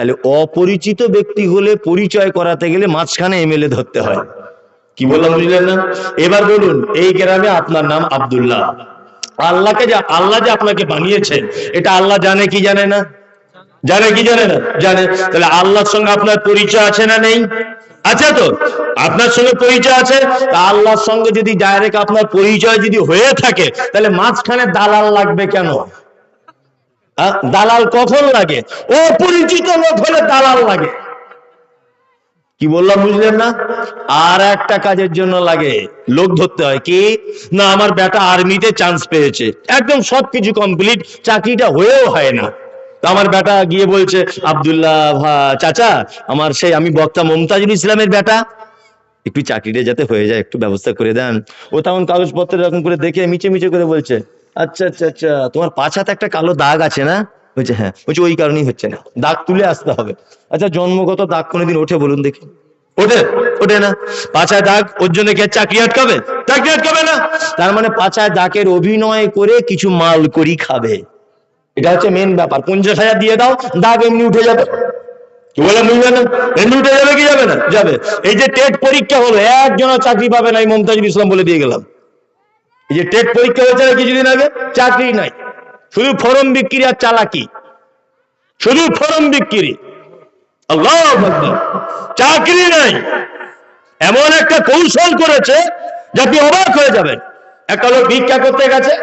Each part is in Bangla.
তাহলে অপরিচিত ব্যক্তি হলে পরিচয় করাতে গেলে মাঝখানে এমএলএ ধরতে হয়। কি বললাম বুঝলেন না? এবার বলুন, এই গ্রামে আপনার নাম আব্দুল্লাহ। আল্লাহকে যে আল্লাহ যে আপনাকে বানিয়েছেন, এটা আল্লাহ জানে কি জানে না? জানে কি জানে না? জানে। তাহলে আল্লাহর সঙ্গে আপনার পরিচয় আছে না নেই? আচ্ছা তো? আপনার সঙ্গে পরিচয় আছে? তা আল্লাহর সঙ্গে যদি ডাইরেক্ট আপনার পরিচয় যদি হয়ে থাকে, তাহলে মাঝখানে দালাল লাগবে কেন? দালাল কখন লাগে? অপরিচিত লোক হলে দালাল লাগে। কি বললাম বুঝলেন না? আর একটা কাজের জন্য লাগে, লোক ধরতে হয়। কি? না, আমার বেটা আর্মিতে চান্স পেয়েছে। একদম সবকিছু কমপ্লিট চাকরিটা হয়েও হয় না। আমার বেটা গিয়ে বলছে, আব্দুল্লাহ চাচা, আমার সেই, আমি বক্তা মমতাজুল ইসলামের বেটা। একটু চাকরিটা যাতে হয়ে যায়, একটু ব্যবস্থা করে দেন। ও তখন কাগজপত্র এরকম করে দেখে মিচে মিচে করে বলছে আচ্ছা আচ্ছা আচ্ছা। তোমার পাছাতে একটা কালো দাগ আছে না? বলছে হ্যাঁ। বলছে, ওই কারণেই হচ্ছে না। দাগ তুলে আসতে হবে। আচ্ছা জন্মগত দাগ কোনোদিন ওঠে বলুন দেখি। ওঠে? ওঠে না। পাছায় দাগ, ওর জন্য কে চাকরি আটকাবে? চাকরি আটকাবে না। তার মানে পাছায় দাগের অভিনয় করে কিছু মাল করি খাবে। এটা হচ্ছে মেন ব্যাপার। পঞ্চাশ হাজার দিয়ে দাও, দাগ এমনি উঠে যাবে। কি বলে বুঝবে না। এমনি উঠে যাবে কি? যাবে না। যাবে। এই যে টেট পরীক্ষা হলো, একজনও চাকরি পাবে না, এই মমতাজুল ইসলাম বলে দিয়ে গেলাম। এই যে টেট পরীক্ষা হয়েছে না কিছুদিন আগে? চাকরি নাই। শুধু ফরম বিক্রি আর চালাকি। শুধু ফরম বিক্রি। চাকরি নাই। এমন একটা কৌশল করেছে যে আপনি অবাক হয়ে যাবেন। একটা লোক ভিক্ষা করতে গেছে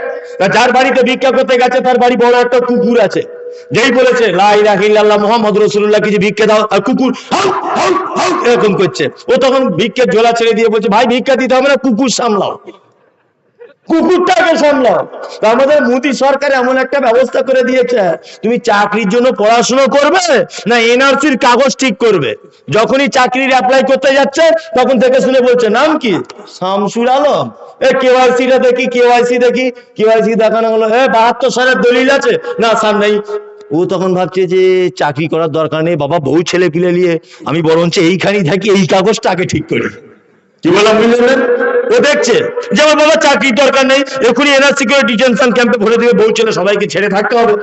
যার বাড়িতে ভিক্ষা করতে গেছে, তার বাড়ি বড় একটা কুকুর আছে। যেই বলেছে লাই রাহিল্লাহ মোহাম্মদ রসুল্লাহ কিছু ভিক্ষা দাও, আর কুকুর এরকম করছে। ও তখন ভিক্ষের ঝোলা ছেড়ে দিয়ে বলছে, ভাই, ভিক্ষা দিতে হবে না, কুকুর সামলাও। কুকুরটাকে সামলাও। আমাদের মোদী সরকার এমন একটা ব্যবস্থা করে দিয়েছে, তুমি চাকরির জন্য পড়াশোনা করবে না এনআরসির কাগজ ঠিক করবে? যখনই চাকরির অ্যাপ্লাই করতে যাচ্ছে, তখন থেকে শুনে বলছে, নাম কি? শামসুর আলম। এ কেওয়াইসি টা দেখি কেওয়াইসি দেখি কেওয়াইসি দেখানো হলো। হ্যাঁ বাহাত্তর সালের দলিল আছে। না, স্যার, নেই। ও তখন ভাবছে যে চাকরি করার দরকার নেই, বাবা বউ ছেলে পিলে নিয়ে। আমি বরঞ্চ এইখানেই থাকি, এই কাগজটা আগে ঠিক করি। কি বললাম বুঝলেন ও দেখছে যে আমার বাবা চাকরির দরকার নেই, এখনই এনআরসি করে ডিটেনশন ক্যাম্পে ভরে দেবে, বউ ছেলে সবাইকে ছেড়ে থাকতে হবে।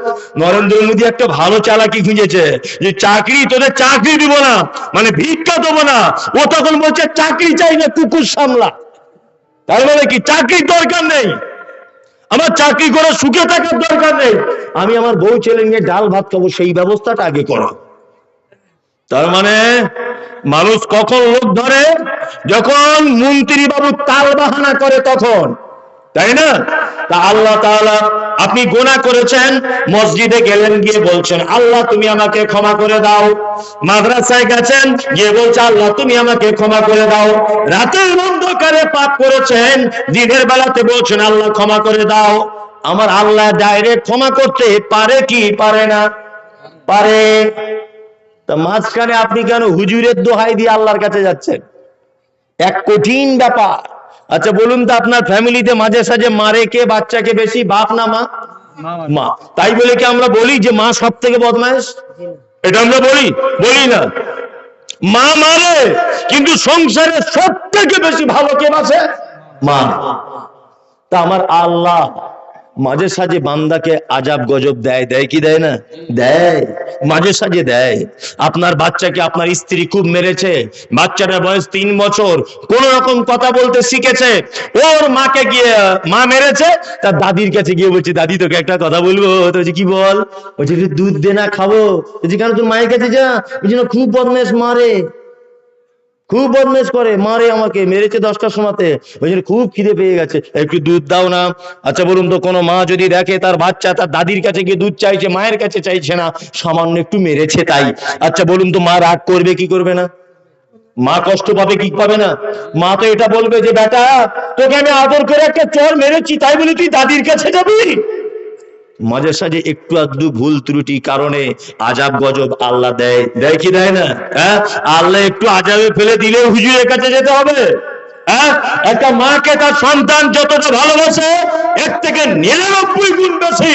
নরেন্দ্র মোদী একটা ভালো চালাকি খুঁজেছে, যে চাকরি তোদের চাকরি দিব না মানে ভিক্ষা দেবো না। ও তখন বলছে, চাকরি চাই না, কুকুর সামলা। তার মানে কি? চাকরির দরকার নেই। আমার চাকরি করে সুখে থাকার দরকার নেই। আমি আমার বউ ছেলে নিয়ে ডাল ভাত খাব, সেই ব্যবস্থাটা আগে করো। তার মানে মানুষ কখন লোক ধরে? যখন মন্ত্রী বাবু তাল বাহানা করে তখন, তাই না? তা আল্লাহ তাআলা আপনি গোনা করেছেন, মসজিদে গেলেন গিয়ে বলছেন, আল্লাহ, তুমি আমাকে ক্ষমা করে দাও। মাদ্রাসায় গেছেন, গিয়ে বলছে, আল্লাহ, তুমি আমাকে ক্ষমা করে দাও। রাতের অন্ধকারে পাপ করেছেন, দিনের বেলাতে বলছেন, আল্লাহ, ক্ষমা করে দাও। আমার আল্লাহ ডাইরেক্ট ক্ষমা করতে পারে কি পারে না? পারে। তা মাঝখানে আপনি কেন হুজুরের দোহাই দিয়ে আল্লাহর কাছে যাচ্ছেন? এক কঠিন ব্যাপার। আচ্ছা বলুন তো আপনার ফ্যামিলিতে মাঝে সাঝে মারে কে বাচ্চাকে বেশি বাপ না মা? মা তাই বলে কি আমরা বলি যে মা সব থেকে বদমাস এটা আমরা বলি বলি না। মা মারে কিন্তু সংসারে সব থেকে বেশি ভালো কে বাসে? মা। তা আমার আল্লাহ। মাঝে সাঝে বান্দাকে আজাব, গজব দেয় দেয় কি দেয় না? দেয়। মাঝে সাঝে দেয়। আপনার বাচ্চাকে আপনার স্ত্রী খুব মেরেছে, বাচ্চাটার বয়স তিন বছর, কোন রকম কথা বলতে শিখেছে, ওর মাকে গিয়ে, মা মেরেছে, তার দাদির কাছে গিয়ে বলছে, দাদি, তোকে একটা কথা বলব? তো কি বল? বলছে দুধ দে, না খাব। কেন তোর মায়ের কাছে যা? ওই জন্য খুব বদমেশ মারে। খুব বদমেশ করে, মারে আমাকে, মেরেছে দশটার সময়তে। ওই জন্য খুব খিদে পেয়ে গেছে। একটু দুধ দাও না। আচ্ছা বলুন তো, কোনো মা যদি দেখে তার বাচ্চা, তার দাদির কাছে গিয়ে দুধ চাইছে, মায়ের কাছে চাইছে না, সামান্য একটু মেরেছে তাই। আচ্ছা বলুন তো, মা রাগ করবে, কি করবে না? মা কষ্ট পাবে, কি পাবে না? মা তো এটা বলবে যে, বেটা, তোকে আমি আদর করে একটা চর মেরেছি, তাই বলে তুই দাদির কাছে যাবি? মাঝে সাঝে একটু আধটু ভুল ত্রুটি কারণে আজাব গজব আল্লাহ দেয়। দেয় কি দেয় না? হ্যাঁ? আল্লাহ একটু আজাবে ফেলে দিলে হুজুরের কাছে যেতে হবে। হ্যাঁ? একটা মাকে তার সন্তান যতটা ভালোবাসে, এর থেকে নিরানব্বই গুণ বেশি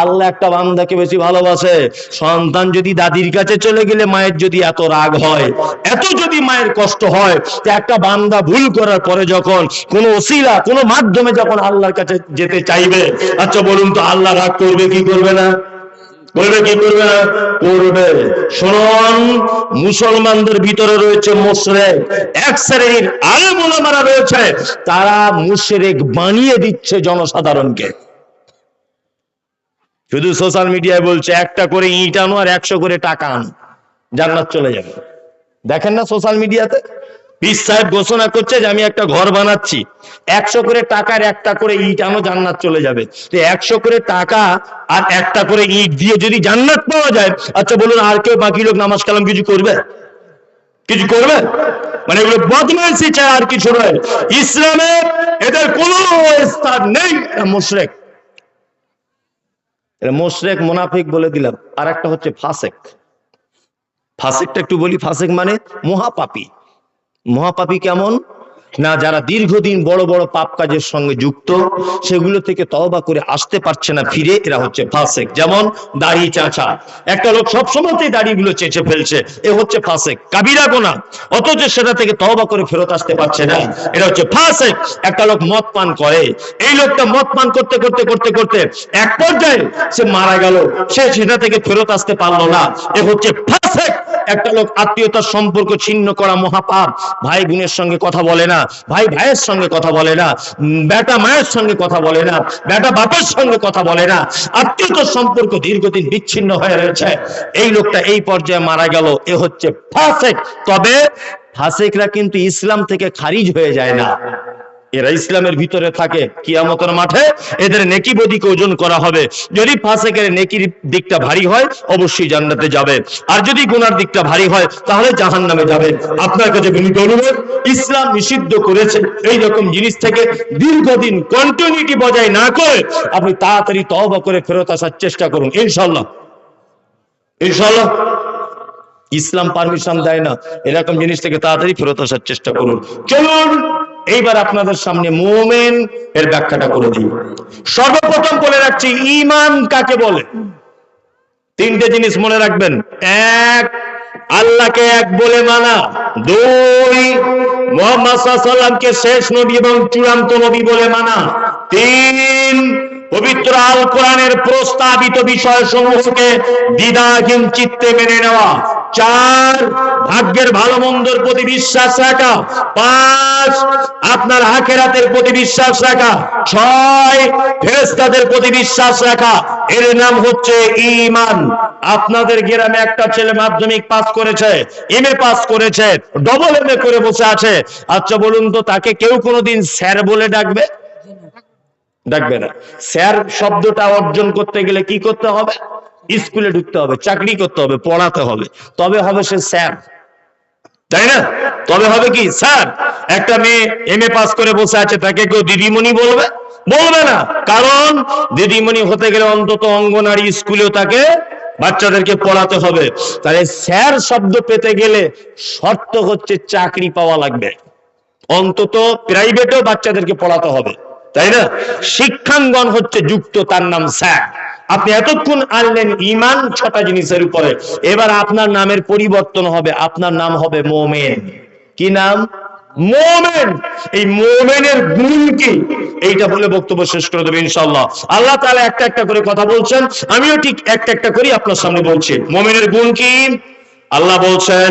আল্লাহ একটা বান্দাকে বেশি ভালোবাসে। সন্তান যদি দাদির কাছে চলে গেলে মায়ের যদি এত রাগ হয়, এত যদি মায়ের কষ্ট হয়, তো একটা বান্দা ভুল করার পরে যখন কোনো ওসিলা, কোনো মাধ্যমে যখন আল্লাহর কাছে যেতে চাইবে আচ্ছা বলুন তো আল্লাহ রাগ করবে, কি করবে না? করবে কি করবে না? করবে। শুনুন মুসলমানদের ভিতরে রয়েছে মোশরেক। এক শ্রেণির আলেম ওলামারা রয়েছে, তারা মুশরেক বানিয়ে দিচ্ছে জনসাধারণকে। শুধু সোশ্যাল মিডিয়ায় বলছে, একটা করে ইট আনো আর একশো করে টাকা আনো, জান্নাত চলে যাবে। দেখেন না সোশ্যাল মিডিয়াতে? পিস সাহেব ঘোষণা করছে যে আমি একটা ঘর বানাচ্ছি, একশো করে টাকার একটা করে ইট আনো, জান্নাত চলে যাবে। তো একশো করে টাকা আর একটা করে ইট দিয়ে যদি জান্নাত পাওয়া যায় আচ্ছা বলুন, আর কেউ বাকি লোক নামাজ কালাম কিছু করবে? কিছু করবে? মানে এগুলো বদমাইশি চায় আর কিছু নয়। ইসলামে এদের কোনো স্থান নেই মুশরেক। মোশরেক মোনাফিক বলে দিলাম। আর একটা হচ্ছে ফাসেক। ফাসেকটা একটু বলি, ফাসেক মানে মহাপাপি। মহাপাপি কেমন? না, যারা দীর্ঘদিন বড় বড় পাপ কাজের সঙ্গে যুক্ত, সেগুলো থেকে তওবা করে আসতে পারছে না, ফিরে এরা হচ্ছে ফাসেক। যেমন দাড়ি চাচা। একটা লোক সবসময়তেই দাড়িগুলো চেঁচে ফেলছে, এ হচ্ছে ফাসেক। কাবিরা গোনা। অথচ সেটা থেকে তওবা করে ফেরত আসতে পারছে না এটা হচ্ছে ফাসেক। একটা লোক মদ পান করে। এই লোকটা মদ পান করতে করতে করতে করতে এক পর্যায়ে সে মারা গেল। সে সেটা থেকে ফেরত আসতে পারল না, এ হচ্ছে ফাসেক। একটা লোক আত্মীয়তার সম্পর্ক ছিন্ন করা মহাপাপ। ভাই বোনের সঙ্গে কথা বলে না, ভাই ভাইয়ের সঙ্গে কথা বলে না, বেটা মায়ের সঙ্গে কথা বলে না, বেটা বাপের সঙ্গে কথা বলে না। আত্মীয়তার সম্পর্ক দীর্ঘদিন বিচ্ছিন্ন হয়ে রয়েছে। এই লোকটা এই পর্যায়ে মারা গেল, এ হচ্ছে ফাসেক তবে ফাসেকরা কিন্তু ইসলাম থেকে খারিজ হয়ে যায় না। এরা ইসলামের ভিতরে থাকে কিয়ামতের মাঠে, এদের নেকি বদিকে ওজন করা হবে। যদি ফাসেকের নেকির দিকটা ভারী হয়, অবশ্যই জান্নাতে যাবে। আর যদি গুনার দিকটা ভারী হয়, তাহলে জাহান্নামে যাবে। আপনার কাছে বিনীত অনুরোধ, ইসলাম নিষিদ্ধ করেছে। এই রকম জিনিস থেকে দীর্ঘদিন কন্টিনিউটি বজায় না করে আপনি তাড়াতাড়ি তওবা করে ফেরত আসার চেষ্টা করুন ইনশাল্লাহ ইনশাল্লাহ ইসলাম পারমিশন দেয় না। এরকম জিনিস থেকে তাড়াতাড়ি ফেরত আসার চেষ্টা করুন। চলুন এইবার আপনাদের সামনে মোমেন এর ব্যাখ্যাটা করে দিই। সর্বপ্রথম বলে রাখছি ইমান কাকে বলে? তিনটে জিনিস মনে রাখবেন। এক, আল্লাহকে এক বলে মানা। দুই, মোহাম্মদ সাল্লামকে শেষ নবী এবং চূড়ান্ত নবী বলে মানা। তিন পবিত্র আল কোরআনের প্রস্তাবিত বিষয় সমূহকে দ্বিধাহীন চিত্তে মেনে নেওয়া। চার, ভাগ্যের ভালো মন্দর প্রতি বিশ্বাস রাখা। পাঁচ, আপনার আখেরাতের প্রতি বিশ্বাস রাখা। ছয় ফেরেস্তাদের প্রতি বিশ্বাস রাখা। এর নাম হচ্ছে ইমান আপনাদের গ্রামে একটা ছেলে মাধ্যমিক পাস করেছে এম এ পাস করেছে ডবল এমএ করে বসে আছে। আচ্ছা বলুন তো, তাকে কেউ কোনোদিন স্যার বলে ডাকবে? ডাকবে না। স্যার শব্দটা অর্জন করতে গেলে কি করতে হবে? স্কুলে ঢুকতে হবে, চাকরি করতে হবে, পড়াতে হবে। তবে হবে সে স্যার। তাই না? তবে হবে কি? স্যার, একটা মেয়ে এম এ পাস করে বসে আছে, তাকে কেউ দিদিমণি বলবে? বলবে না। কারণ দিদিমণি হতে গেলে অন্তত অঙ্গনারী স্কুলেও তাকে বাচ্চাদেরকে পড়াতে হবে। তাহলে স্যার শব্দ পেতে গেলে শর্ত হচ্ছে চাকরি পাওয়া লাগবে। অন্তত প্রাইভেটেও বাচ্চাদেরকে পড়াতে হবে। তাই না? শিক্ষাঙ্গন হচ্ছে যুক্ত, তার নাম স্যার। আপনি এতক্ষণ আনলেন ইমান ছটা জিনিসের উপরে। এবার আপনার নামের পরিবর্তন হবে, আপনার নাম হবে মোমেন। কি নাম? মোমেন। এই মোমেনের গুণ কি? এইটা বলে বক্তব্য শেষ করে দেবে ইনশাল্লাহ আল্লাহ তাআলা একটা একটা করে কথা বলছেন, আমিও ঠিক একটা একটা করি আপনার সামনে বলছি। মোমেনের গুণ কি? আল্লাহ বলছেন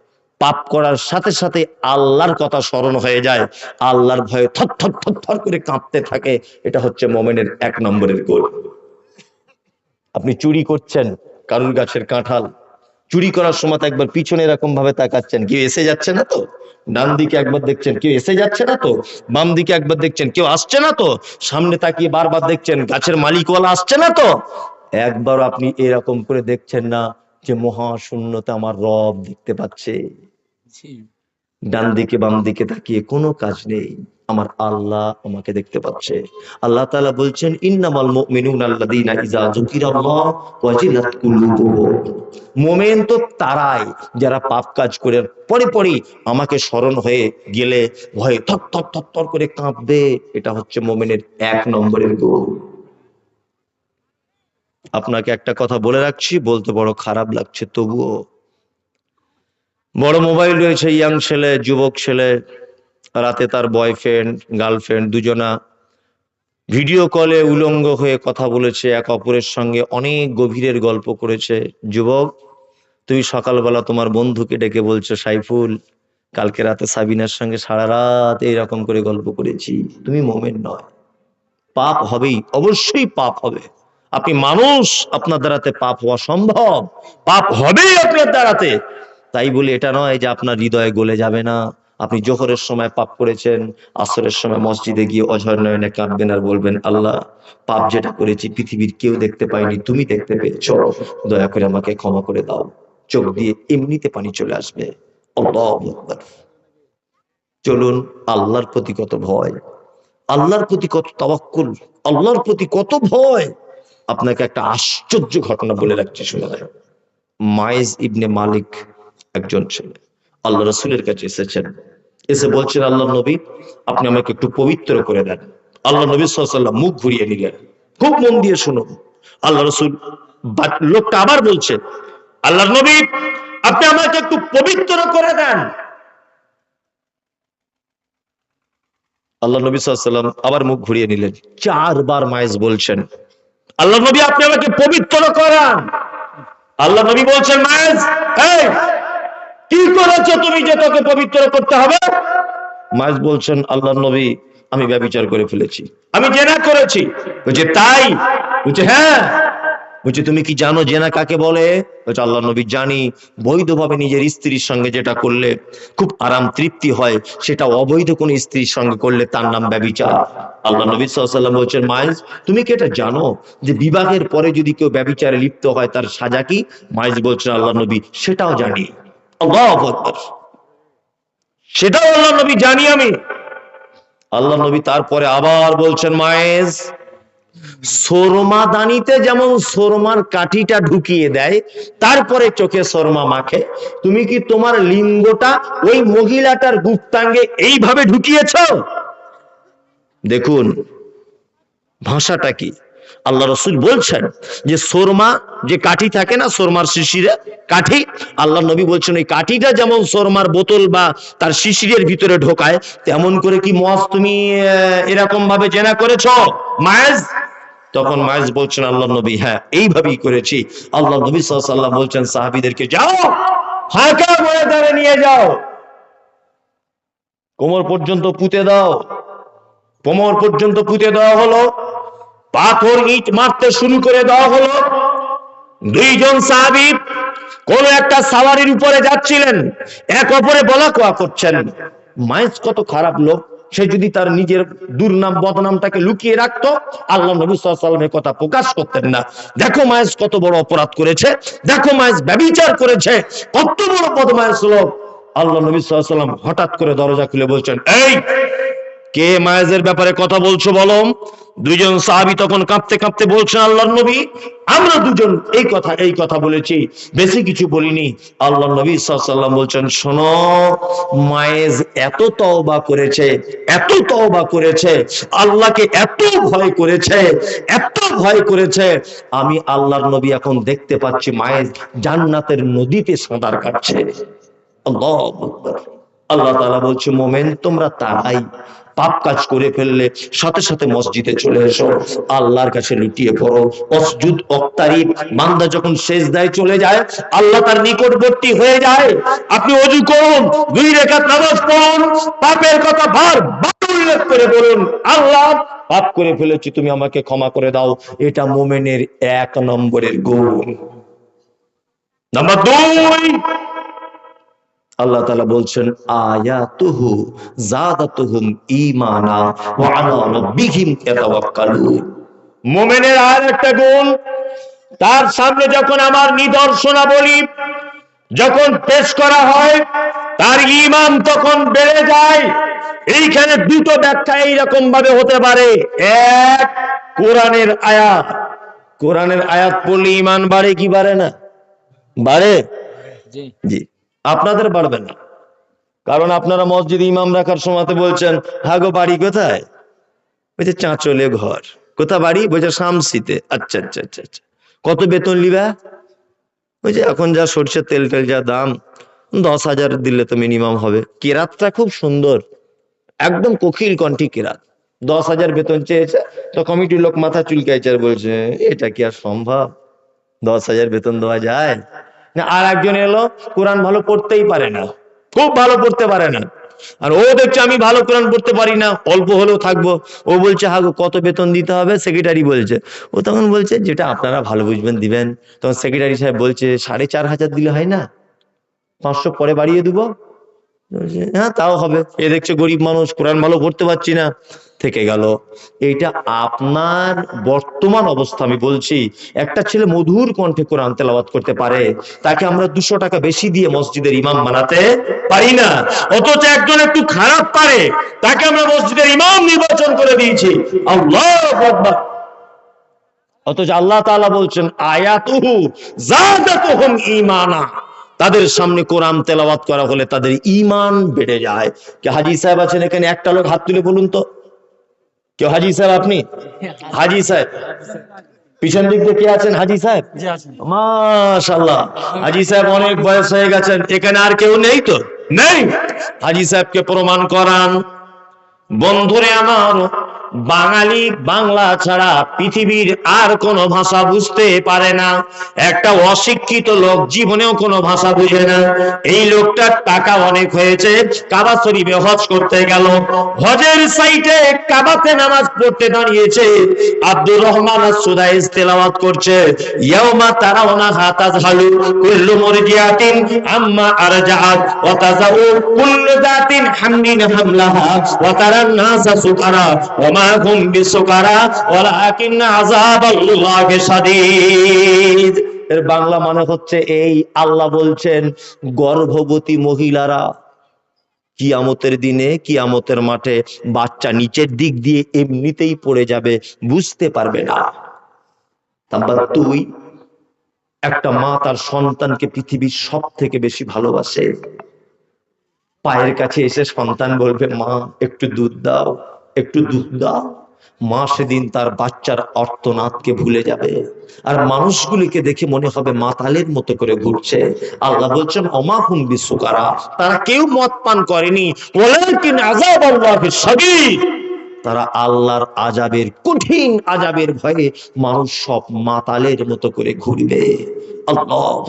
পাপ করার সাথে সাথে আল্লাহর কথা স্মরণ হয়ে যায়। আল্লাহর ভয়ে থর থর থর থর করে কাঁপতে থাকে। এটা হচ্ছে মোমেনের এক নম্বরের গোল। আপনি চুরি করছেন কারুর গাছের কাঁঠাল। চুরি করার সময় একবার পিছনে এরকম ভাবে তাকাচ্ছেন। কেউ এসে যাচ্ছে না তো? ডান দিকে একবার দেখছেন, কেউ এসে যাচ্ছে না তো? বাম দিকে একবার দেখছেন, কেউ আসছে না তো? সামনে তাকিয়ে বারবার দেখছেন, গাছের মালিকওয়ালা আসছে না তো? একবার আপনি এরকম করে দেখছেন না যে মহাশূন্যতে আমার রব দেখতে পাচ্ছে। ডান দিকে, বাম দিকে তাকিয়ে কোনো কাজ নেই। আমার আল্লাহ আমাকে দেখতে পাচ্ছে। আল্লাহ তাআলা বলছেন, ইন্নামাল মুমিনুনা আল্লাযীনা ইযা যুকিরাল্লাহ ওয়াজিলাত কুলুবুহুম। মোমেন তো তারাই, যারা পাপ কাজ করে পরে পরে আমাকে স্মরণ হয়ে গেলে ভয়ে থর থর থর থর করে কাঁপবে। এটা হচ্ছে মোমেনের এক নম্বরের গুণ। আপনাকে একটা কথা বলে রাখছি, বলতে বড় খারাপ লাগছে, তবুও বড় মোবাইল রয়েছে, ইয়াং ছেলে, যুবক ছেলে, রাতে তার বয়ফ্রেন্ড গার্লফ্রেন্ড দুজনা ভিডিও কলে উলঙ্গ হয়ে কথা বলেছে, এক অপরের সঙ্গে অনেক গভীরের গল্প করেছে। যুবক, তুমি সকালবেলা তোমার বন্ধুকে ডেকে বলছো, সাইফুল, কালকে রাতে সাবিনার সঙ্গে সারা রাত এইরকম করে গল্প করেছি। তুমি মোমেন নয়। পাপ হবেই, অবশ্যই পাপ হবে। আপনি মানুষ, আপনার দ্বারাতে পাপ হওয়া সম্ভব। পাপ হবেই আপনার দ্বারাতে। তাই বলে, এটা নয় যে আপনার হৃদয়ে গলে যাবে না। আপনি জোহরের সময় পাপ করেছেন, আসরের সময় মসজিদে গিয়ে অঝর নয়নে কাঁদবেন আর বলবেন, আল্লাহ, পাপ যেটা করেছি পৃথিবীর কেউ দেখতে পায়নি, তুমি দেখতে পেয়েছ। দয়া করে আমাকে ক্ষমা করে দাও। চোখ দিয়ে এমনিতে পানি চলে আসবে। চলুন, আল্লাহর প্রতি কত ভয়। আল্লাহর প্রতি কত তাওয়াক্কুল। আল্লাহর প্রতি কত ভয়। আপনাকে একটা আশ্চর্য ঘটনা বলে রাখছি, শুনে মাইজ ইবনে মালিক একজন ছেলে। আল্লাহ রসুলের কাছে এসেছেন। এসে বলছেন, আল্লাহ নবী, আপনি আমাকে একটু পবিত্র করে দেন। আল্লাহ নবী সাল্লাম মুখ ঘুরিয়ে নিলেন। খুব মন দিয়ে শুনুন। আল্লাহ রসুল লোকটা আবার বলছে, আল্লাহ নবী, আপনি আমাকে একটু পবিত্র করে দেন। আল্লাহ নবী সাল্লাম আবার মুখ ঘুরিয়ে নিলেন। চারবার মায়েজ বলছেন, আল্লাহ নবী, আপনি আমাকে পবিত্র করান। আল্লাহ নবী বলছেন কি করেছ তুমি যে তোকে পবিত্র করতে হবে? মায়েজ বলছেন আল্লাহ নবী, আমি ব্যবিচার করে ফেলেছি। আমি জেনা করেছি। বলছে, তাই? বলছে হ্যাঁ। বলছে, তুমি কি জানো জেনা কাকে বলে? বলছে আল্লাহ নবী জানি। বৈধভাবে নিজের স্ত্রীর সঙ্গে যেটা করলে খুব আরাম, তৃপ্তি হয়, সেটা অবৈধ কোন স্ত্রীর সঙ্গে করলে তার নাম ব্যবিচার। আল্লাহ নবী সাল্লাম বলছেন মাইজ তুমি কি এটা জানো যে বিবাহের পরে যদি কেউ ব্যবিচারে লিপ্ত হয়, তার সাজা কি? মাইজ বলছেন আল্লাহ নবী, সেটাও জানি। সেটাও আল্লাহ নবী জানি আমি। আল্লাহ নবী তারপরে আবার বলছেন, মায়েজ, সোরমা দানিতে যেমন সোরমার কাঠিটা ঢুকিয়ে দেয়, তারপরে চোখে সোরমা মাখে, তুমি কি তোমার লিঙ্গটা ওই মহিলাটার গুপ্তাঙ্গে এইভাবে ঢুকিয়েছ? দেখুন, ভাষাটা কি? আল্লাহ রসুল বলছেন যে সোরমা যে কাঠি থাকে না, সোরমার শিশিরে কাঠি, আল্লাহ নবী বলছেন ওই কাঠিটা যেমন সোরমার বোতল বা তার শিশিরের ভিতরে ঢোকায়, তেমন করে কি মস তুমি এরকম ভাবে জেনা করেছ? মায়েজ? তখন মায়েজ বলছেন, আল্লাহ নবী হ্যাঁ এইভাবেই করেছি। আল্লাহ নবী সাল্লাম বলছেন, সাহাবিদেরকে, যাও ফাঁকা ময়দানে নিয়ে যাও। কোমর পর্যন্ত পুঁতে দাও। কোমর পর্যন্ত পুঁতে দেওয়া হলো। পাথর ইট মারতে শুরু করে দেওয়া হলো। দুইজন সাহাবি কোন একটা সাওয়ারির উপরে যাচ্ছিলেন, এক অপরে বলা কোয়া করছেন, মাইজ কত খারাপ লোক, সে যদি তার নিজের দুর্নাম, বদনামটাকে লুকিয়ে রাখতো, আল্লাহ নবী কথা প্রকাশ করতেন না। দেখো মায়েজ কত বড় অপরাধ করেছে, দেখো মায়েজ ব্যবিচার করেছে, কত বড় বদমায়েজ লোক। আল্লাহ নবী সাল্লাম হঠাৎ করে দরজা খুলে বলছেন, এই কে মায়েজের ব্যাপারে কথা বলছো বলো? দুজন সাহাবি তখন কাঁপতে কাঁপতে বলছেন, আল্লাহর নবী, আমরা দুজন এই কথা এই কথা বলেছি। বেশি কিছু বলিনি। আল্লাহ নবী সাল্লাম বলছেন, শোনো, মায়েজ এত তওবা করেছে, এত তওবা করেছে, আল্লাহকে এত ভয় করেছে, এত ভয় করেছে, আমি আল্লাহর নবী এখন দেখতে পাচ্ছি, মায়েজ জান্নাতের নদীতে সাঁতার কাটছে। আল্লাহু। আল্লাহ তাআলা বলছে, মোমেন, তোমরা তারাই। পাপ কাজ করে ফেললে সাথে সাথে মসজিদে চলে এসো, আল্লাহর কাছে লুটিয়ে পড়ো। অসজুদ অক্তারিব বান্দা যখন শেষ দায় চলে যায়, আল্লাহ তার নিকটবর্তী হয়ে যায়। আপনি অজু করুন, দুই রেখাত নামাজ পড়ুন, পাপের কথা বার উল্লেখ করে বলুন, আল্লাহ পাপ করে ফেলেছি, তুমি আমাকে ক্ষমা করে দাও। এটা মোমেনের এক নম্বরের গুণ। নাম্বার দুই আল্লাহ তাআলা বলছেন আয়াতুহু জাদাতুহুম ঈমানা ওয়া আলা রাব্বিহিম ইয়াতাওয়াক্কালুন। মুমিনের আর একটা গুণ তার সামনে যখন আমার নিদর্শনা বলি যখন পেশ করা হয় তার ইমাম তখন বেড়ে যায়। এইখানে দুটো ব্যাখ্যা এইরকম ভাবে হতে পারে। এক কোরআনের আয়াত। কোরআনের আয়াত পড়লে ইমান বাড়ে কি বাড়ে না? বাড়ে? জি। জি। আপনাদের বাড়বে না। কারণ আপনারা মসজিদে ইমাম রাখার সময়তে বলছেন, হাগো, বাড়ি কোথায়? বলছে চাঁচলে ঘর। কোথা বাড়ি? বলছে শামসিতে। আচ্ছা আচ্ছা আচ্ছা আচ্ছা। কত বেতন লিবা ওই যে এখন যা সরষের তেল টেল যা দাম, দশ হাজার দিলে তো মিনিমাম হবে। কেরাতটা খুব সুন্দর। একদম কোকিল কণ্ঠী কেরাত। দশ হাজার বেতন চেয়েছে, তো কমিটির লোক মাথা চুলকাইছে আর বলছে, এটা কি আর সম্ভব? দশ হাজার বেতন দেওয়া যায়? আর একজন এলো, কোরআন ভালো পড়তেই পারে না। খুব ভালো পড়তে পারে না। আর ও দেখছে, আমি ভালো কোরআন পড়তে পারি না, অল্প হলেও থাকব। ও বলছে, হাগো, কত বেতন দিতে হবে? সেক্রেটারি বলছে, ও তখন বলছে, যেটা আপনারা ভালো বুঝবেন, দিবেন। তখন সেক্রেটারি সাহেব বলছে, সাড়ে চার হাজার দিলে হয় না? পাঁচশো পরে বাড়িয়ে দেবো? হ্যাঁ তাও হবে। এ দেখছে, গরিব মানুষ, কোরআন ভালো করতে পারছি না। থেকে গেল। এইটা আপনার বর্তমান অবস্থা, আমি বলছি। একটা ছেলে মধুর কণ্ঠে কোরআন তেলাওয়াত করতে পারে, তাকে আমরা দুশো টাকা বেশি দিয়ে মসজিদের ইমাম বানাতে পারি না। অথচ একজন একটু খারাপ পারে, তাকে আমরা মসজিদের ইমাম নির্বাচন করে দিয়েছি। অথচ আল্লাহ তাআলা বলছেন, আয়াতুহু জাদাতুহুম ঈমানা। তাদের সামনে কোরআন তেলাওয়াত করা হলে তাদের ঈমান বেড়ে যায়। কে হাজি সাহেব আছেন এখানে? একটা লোক হাত তুলে বলুন তো। কেউ হাজি সাহেব আপনি? হাজি সাহেব। পিছন দিক দিয়ে কে আছেন হাজি সাহেব? মাশাল্লাহ হাজি সাহেব অনেক বয়স হয়ে গেছেন। এখানে আর কেউ নেই তো? নেই। হাজি সাহেবকে প্রমাণ করান। বন্ধুরে আমার বাঙালি বাংলা ছাড়া পৃথিবীর আর কোনো ভাষা বুঝতে পারে না। একটা অশিক্ষিত লোক জীবনেও কোনো ভাষা বুঝে না। এই লোকটার টাকা অনেক হয়েছে, কাবা শরীফে হজ করতে গেল। হজের সাইটে কাবাতে নামাজ পড়তে দাঁড়িয়েছে। আব্দুর রহমান সুদাইস তেলাওয়াত করছে, ইয়াউমা তারাউনা কুল্লু আম্মা আরজাআত ওয়া তাযাউ কুল্লু সুকারা মা বিসুকারা ওয়ালাকিন আযাবাল্লাহি শাদীদ। এর বাংলা মানে হচ্ছে এই, আল্লাহ বলছেন, গর্ভবতী মহিলারা, কিয়ামতের দিনে, কিয়ামতের মাঠে বাচ্চা নিচের দিক দিয়ে এমনিতেই পড়ে যাবে, বুঝতে পারবে না। তারপর তুই, একটা মা তার সন্তানকে পৃথিবীর সব থেকে বেশি ভালোবাসে। পায়ের কাছে এসে সন্তান বলবে, মা, একটু দুধ দাও। একটু দুধ দাও মা সেদিন তার বাচ্চার অর্থনাথকে ভুলে যাবে। আর মানুষগুলিকে দেখে মনে হবে মাতালের মতো করে ঘুরছে। আল্লাহ বলছেন অমাহুম বিশ্বকারা তারা কেউ মত পান করেনি। ওয়ালাকিন আজাব আল্লাহ শাদীদ তারা আল্লাহর আজাবের কঠিন আজাবের ভয়ে মানুষ সব মাতালের মতো করে ঘুরবে। আল্লাহ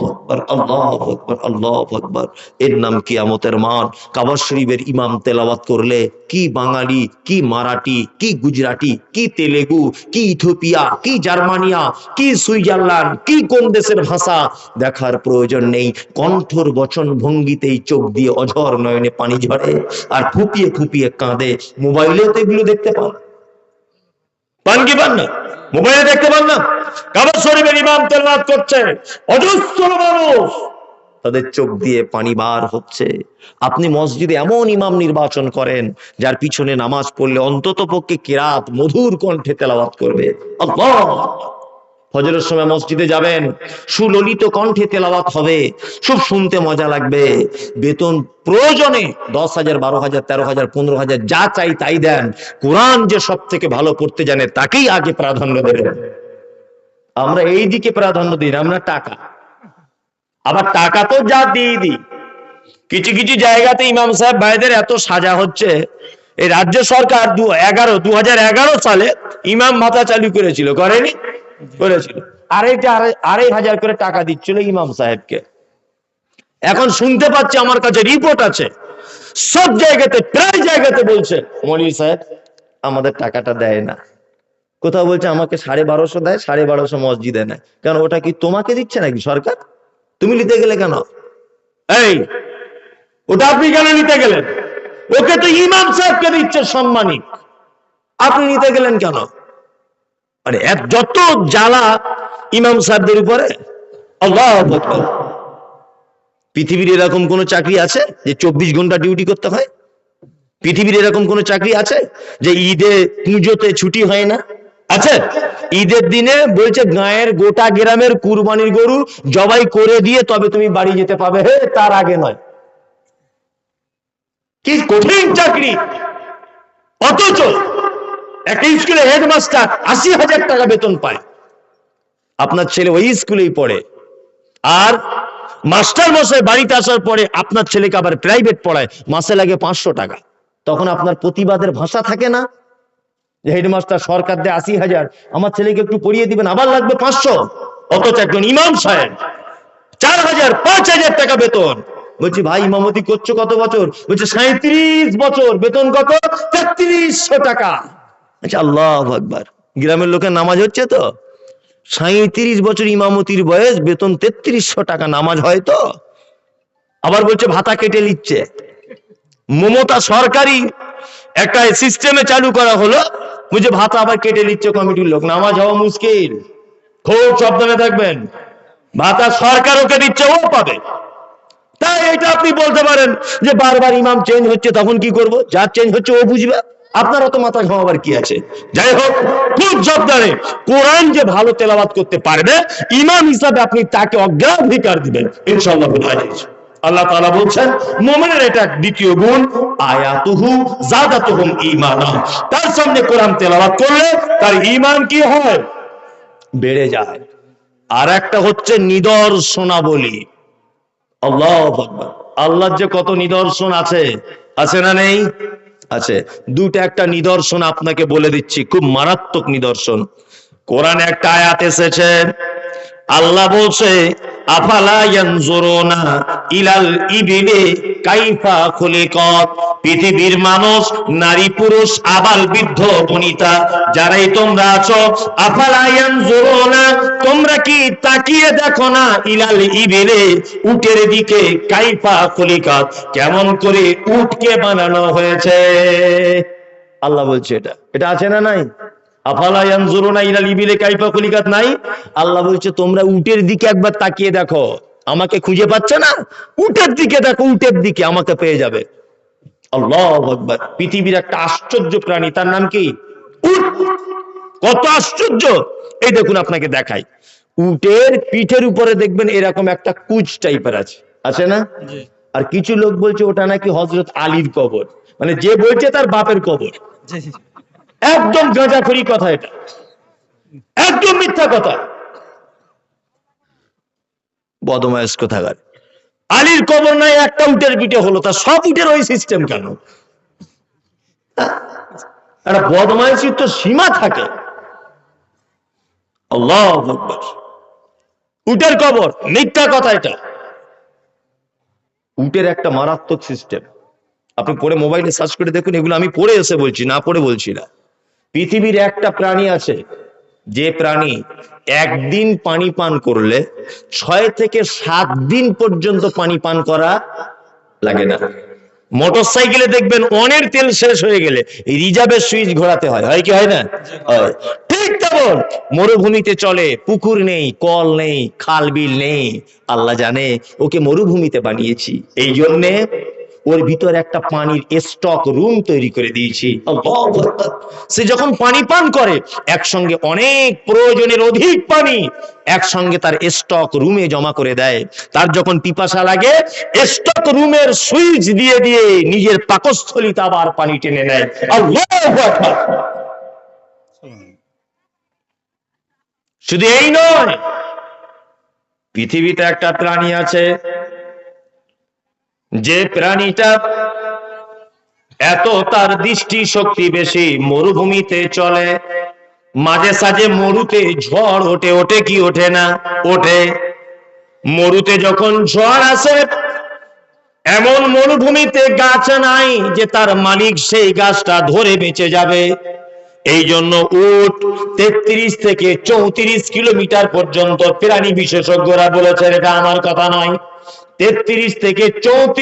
কি তেলেগু, কি কি জার্মানিয়া, কি সুইজারল্যান্ড, কি কোন দেশের ভাষা দেখার প্রয়োজন নেই। কণ্ঠর বচন ভঙ্গিতেই চোখ দিয়ে অঝর নয়নে পানি ঝরে আর ফুপিয়ে ফুপিয়ে কাঁদে। মোবাইলেও তো এগুলো পান। পান কি পান না? মোবাইলে দেখতে পান না? কাবা শরীফের ইমাম তেলাওয়াত করছে। অজস্র মানুষ। তাদের চোখ দিয়ে পানি বার হচ্ছে। আপনি মসজিদে এমন ইমাম নির্বাচন করেন, যার পিছনে নামাজ পড়লে অন্তত পক্ষে কেরাত মধুর কণ্ঠে তেলাওয়াত করবে। আল্লাহ! ফজরের সময় মসজিদে যাবেন, সুললিত কণ্ঠে তেলাওয়াত হবে, খুব শুনতে মজা লাগবে। বেতন প্রয়োজনে দশ হাজার, বারো হাজার, তেরো হাজার, পনেরো হাজার, যা চাই তাই দেন। কোরআন যে সব থেকে ভালো পড়তে জানে, তাকেই আগে প্রাধান্য দেবেন। আমরা এই দিকে প্রাধান্য দিই আমরা টাকা। আবার টাকা তো যা দিয়ে দিই। কিছু কিছু জায়গাতে ইমাম সাহেব ভাইদের এত সাজা হচ্ছে, এই রাজ্য সরকার দু এগারো, দু সালে ইমাম ভাতা চালু করেছিল, করেনি? করেছিল আড়াইটা, আড়াই হাজার করে টাকা দিচ্ছিল ইমাম সাহেবকে। এখন শুনতে পাচ্ছি আমার কাছে রিপোর্ট আছে। সব জায়গাতে, প্রায় জায়গাতে বলছে সাহেব, আমাদের টাকাটা দেয় না। কোথাও বলছে, আমাকে সাড়ে বারোশো দেয়, সাড়ে বারোশো মসজিদে নেয়। ওটা কি তোমাকে দিচ্ছে নাকি সরকার? তুমি নিতে গেলে কেন? এই, ওটা আপনি কেন নিতে গেলেন? ওকে তো ইমাম সাহেবকে দিচ্ছে সম্মানিক। আপনি নিতে গেলেন কেন? মানে যত জ্বালা ইমাম সাহেবদের উপরে, আল্লাহ। পৃথিবীর এরকম কোনো চাকরি আছে যে চব্বিশ ঘণ্টা ডিউটি করতে হয়? পৃথিবীর এরকম কোন চাকরি আছে যে ঈদে পুজোতে ছুটি হয় না? আছে? ঈদের দিনে বলছে, গায়ের গোটা গ্রামের কুরবানির গরু জবাই করে দিয়ে তবে তুমি বাড়ি যেতে পাবে। হে, তার আগে নয়। কি কঠিন চাকরি! অথচ একটা স্কুলে হেডমাস্টার আশি হাজার টাকা বেতন পায়। আপনার ছেলে ওই স্কুলেই পড়ে। আর মাস্টার মশাই বাড়িতে আসার পরে আপনার ছেলেকে আবার প্রাইভেট পড়ায়, মাসে লাগে পাঁচশো টাকা। তখন আপনার প্রতিবাদের ভাষা থাকে না হেডমাস্টার সরকার দেয় আশি হাজার, আমার ছেলেকে একটু পড়িয়ে দিবেন, আবার লাগবে পাঁচশো। অথচ একজন ইমাম সাহেব, চার হাজার, পাঁচ হাজার টাকা বেতন। বলছি, ভাই, ইমামতি করছ কত বছর? বলছে সাঁত্রিশ বছর, বেতন কত? তেত্রিশশো টাকা। আচ্ছা আল্লাহ আকবার। গ্রামের লোকের নামাজ হচ্ছে তো? সাঁত্রিশ বছর ইমামতির বয়স, বেতন তেত্রিশশো টাকা নামাজ হয় তো? আবার বলছে, ভাতা কেটে নিচ্ছে। মমতা সরকারি একটা সিস্টেমে চালু করা হলো বুঝে ভাতা আবার কেটে নিচ্ছে কমিটির লোক। নামাজ হওয়া মুশকিল। খুব সাবধানে থাকবেন। ভাতা সরকার ওকে দিচ্ছে, ও পাবে। তাই এটা আপনি বলতে পারেন যে বারবার ইমাম চেঞ্জ হচ্ছে, তখন কি করব? যার চেঞ্জ হচ্ছে, ও বুঝবে। আপনারও তো মাথা ঘামাবার কি আছে? যাই হোক, খুব সাবধানে কোরআন যে ভালো তেলাওয়াত করতে পারবে, ইমাম হিসাবে আপনি তাকে অগ্রাধিকার দিবেন। ইনশাআল্লাহ আল্লাহ তাআলা বলছেন, মুমিনের এটা দ্বিতীয় গুণ, আয়াতুহু জাদাতুহুম ঈমানা। তার সামনে কোরআন তেলাওয়াত করলে তার ঈমান কি হয়? বেড়ে যায়। আর একটা হচ্ছে নিদর্শনাবলী। আল্লাহ আল্লাহর যে কত নিদর্শন আছে আছে না নেই? আছে। দুটা একটা নিদর্শন আপনাকে বলে দিচ্ছি খুব মারাত্মক নিদর্শন। কোরআনে একটা আয়াত এসেছে আল্লাহ বলছে তোমরা কি তাকিয়ে দেখো না ইলাল ইবিলে উটের দিকে কাইফা খুলিকাত? কেমন করে উটকে বানানো হয়েছে? আল্লাহ বলছে এটা। এটা আছে না নাই? নাই? আল্লাহ বলছে তোমরা উটের দিকে একবার তাকিয়ে দেখো। আমাকে খুঁজে পাচ্ছে না? উটের দিকে দেখো উটের দিকে আমাকে পেয়ে যাবে। আল্লাহ আকবার। পৃথিবীর একটা আশ্চর্য প্রাণী তার নাম কি? উট। কত আশ্চর্য! এই দেখুন আপনাকে দেখাই। উটের পিঠের উপরে দেখবেন এরকম একটা কুচ টাইপের আছে। আছে না? আর কিছু লোক বলছে ওটা নাকি হজরত আলীর কবর। মানে যে বলছে তার বাপের কবর। একদম গাঁজাখড়ি কথা এটা। একদম মিথ্যা কথা। বদমায়স কোথাকার? আলীর কবর নাই, একটা উটের পিঠে হলো, তা সব উটের ওই সিস্টেম কেন? একটা বদমাইশির তো সীমা থাকে। উটের কবর, মিথ্যা কথা এটা। উটের একটা মারাত্মক সিস্টেম আপনি পরে মোবাইলে সার্চ করে দেখুন, এগুলো আমি পড়ে এসে বলছি, না পড়ে বলছি না। পৃথিবীর একটা প্রাণী আছে, যে প্রাণী একদিন পানি পান করলে ছয় থেকে সাত দিন পর্যন্ত পানি পান করা লাগে না। মোটর সাইকেলে দেখবেন অনের তেল শেষ হয়ে গেলে রিজার্ভের সুইচ ঘোরাতে হয়। হয় কি হয় না। ঠিক তেমন মরুভূমিতে চলে, পুকুর নেই, কল নেই, খাল বিল নেই, আল্লাহ জানে, ওকে মরুভূমিতে বানিয়েছি। এই জন্যে ওর ভিতর একটা পানির স্টক রুম তৈরি করে দিয়েছি। সে যখন পানি পান করে, একসঙ্গে অনেক প্রয়োজনের অধিক পানি একসঙ্গে তার স্টক রুমে জমা করে দেয়। তার যখন পিপাসা লাগে স্টক রুমের সুইচ দিয়ে দিয়ে নিজের পাকস্থলিতে আবার পানি টেনে নেয়। শুধু এই নয়, পৃথিবীতে একটা প্রাণী আছে যে প্রাণীটা এত তার দৃষ্টি শক্তি বেশি মরুভূমিতে চলে, মাঝে সাঝে মরুতে ঝড় ওঠে ওঠে কি ওঠে না? ওঠে। মরুতে যখন ঝড় আসে, এমন মরুভূমিতে গাছ নাই যে তার মালিক সেই গাছটা ধরে বেঁচে যাবে। এই জন্য উট তেত্রিশ থেকে চৌত্রিশ কিলোমিটার পর্যন্ত প্রাণী বিশেষজ্ঞরা বলেছেন, এটা আমার কথা নয়। তেত্রিশ থেকে চৌত্রিশ